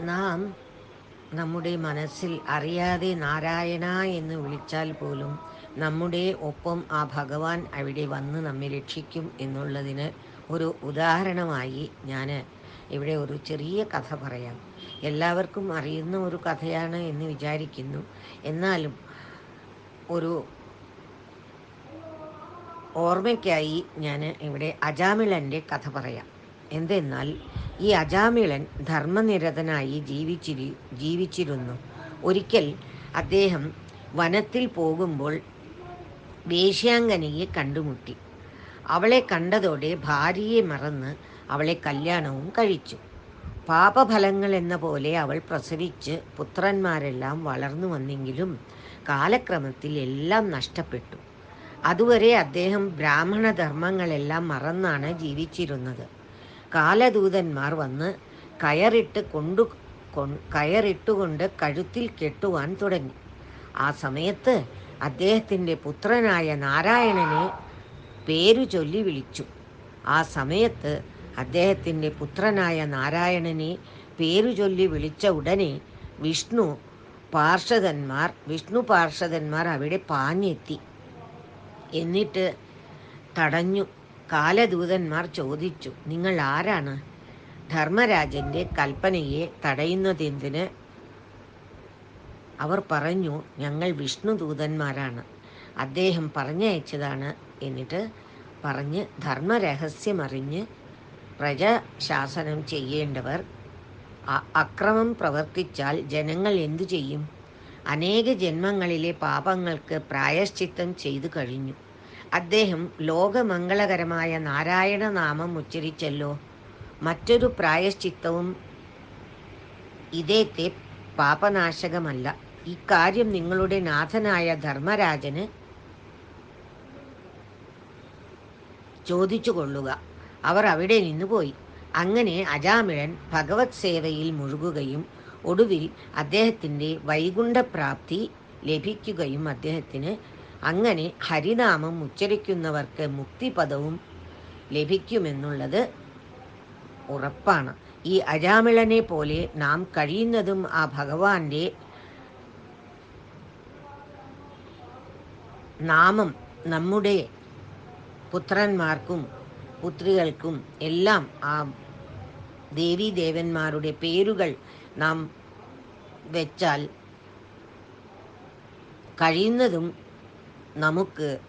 നാം നമ്മുടെ മനസ്സിൽ അറിയാതെ നാരായണ എന്ന് വിളിച്ചാൽ പോലും നമ്മുടെ ഒപ്പം ആ ഭഗവാൻ അവിടെ വന്ന് നമ്മെ രക്ഷിക്കും എന്നുള്ളതിന് ഒരു ഉദാഹരണമായി ഞാൻ ഇവിടെ ഒരു ചെറിയ കഥ പറയാം. എല്ലാവർക്കും അറിയുന്ന ഒരു കഥയാണ് എന്ന് വിചാരിക്കുന്നു. എന്നാലും ഒരു ഓർമ്മയ്ക്കായി ഞാൻ ഇവിടെ അജാമിളന്റെ കഥ പറയാം. എന്തെന്നാൽ ഈ അജാമിളൻ ധർമ്മനിരതനായി ജീവിച്ചിരി ജീവിച്ചിരുന്നു. ഒരിക്കൽ അദ്ദേഹം വനത്തിൽ പോകുമ്പോൾ വേശ്യാങ്കനയെ കണ്ടുമുട്ടി. അവളെ കണ്ടതോടെ ഭാര്യയെ മറന്ന് അവളെ കല്യാണവും കഴിച്ചു. പാപഫലങ്ങൾ എന്ന പോലെ അവൾ പ്രസവിച്ച് പുത്രന്മാരെല്ലാം വളർന്നു വന്നെങ്കിലും കാലക്രമത്തിൽ എല്ലാം നഷ്ടപ്പെട്ടു. അതുവരെ അദ്ദേഹം ബ്രാഹ്മണ ധർമ്മങ്ങളെല്ലാം മറന്നാണ് ജീവിച്ചിരുന്നത്. കാലദൂതന്മാർ വന്ന് കയറിട്ട് കൊണ്ടു കയറിട്ടുകൊണ്ട് കഴുത്തിൽ കെട്ടുവാൻ തുടങ്ങി. ആ സമയത്ത് അദ്ദേഹത്തിന്റെ പുത്രനായ നാരായണനെ പേരു ചൊല്ലി വിളിച്ചു. ആ സമയത്ത് അദ്ദേഹത്തിന്റെ പുത്രനായ നാരായണനെ പേരു ചൊല്ലി വിളിച്ച ഉടനെ വിഷ്ണു പാർഷദന്മാർ വിഷ്ണു പാർഷദന്മാർ അവിടെ പാഞ്ഞെത്തി. എന്നിട്ട് തടഞ്ഞു. കാലദൂതന്മാർ ചോദിച്ചു നിങ്ങൾ ആരാണ്? ധർമ്മരാജന്റെ കൽപ്പനയെ തടയുന്നതെന്തിന്? അവർ പറഞ്ഞു ഞങ്ങൾ വിഷ്ണുദൂതന്മാരാണ്. അദ്ദേഹം പറഞ്ഞയച്ചതാണ് എന്നിട്ട് പറഞ്ഞ് ധർമ്മരഹസ്യമറിഞ്ഞ് പ്രജാശാസനം ചെയ്യേണ്ടവർ അക്രമം പ്രവർത്തിച്ചാൽ ജനങ്ങൾ എന്തു ചെയ്യും? അനേക ജന്മങ്ങളിലെ പാപങ്ങൾക്ക് പ്രായശ്ചിത്തം ചെയ്തു കഴിഞ്ഞു. അദ്ദേഹം ലോകമംഗളകരമായ നാരായണ നാമം ഉച്ചരിച്ചല്ലോ. മറ്റൊരു പ്രായശ്ചിത്തവും ഇതേത്തെ പാപനാശകമല്ല. ഇക്കാര്യം നിങ്ങളുടെ നാഥനായ ധർമ്മരാജന് ചോദിച്ചു കൊള്ളുക അവർ അവിടെ നിന്നുപോയി. അങ്ങനെ അജാമിഴൻ ഭഗവത് സേവയിൽ മുഴുകുകയും ഒടുവിൽ അദ്ദേഹത്തിന്റെ വൈകുണ്ഠപ്രാപ്തി ലഭിക്കുകയും അദ്ദേഹത്തിന് അങ്ങനെ ഹരിനാമം ഉച്ചരിക്കുന്നവർക്ക് മുക്തിപദവും ലഭിക്കുമെന്നുള്ളത് ഉറപ്പാണ്. ഈ അജാമിളനെ പോലെ നാം കഴിയുന്നതും ആ ഭഗവാന്റെ നാമം നമ്മുടെ പുത്രന്മാർക്കും പുത്രികൾക്കും എല്ലാം ആ ദേവീ ദേവന്മാരുടെ പേരുകൾ നാം വെച്ചാൽ കഴിയുന്നതും നമുക്ക്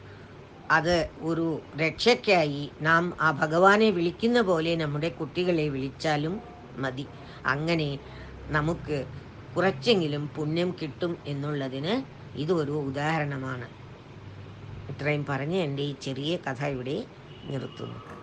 അത് ഒരു രക്ഷയ്ക്കായി നാം ആ ഭഗവാനെ വിളിക്കുന്ന പോലെ നമ്മുടെ കുട്ടികളെ വിളിച്ചാലും മതി. അങ്ങനെ നമുക്ക് കുറച്ചെങ്കിലും പുണ്യം കിട്ടും എന്നുള്ളതിന് ഇതൊരു ഉദാഹരണമാണ്. ഇത്രയും പറഞ്ഞ് എന്റെ ഈ ചെറിയ കഥ ഇവിടെ നിർത്തുന്നു.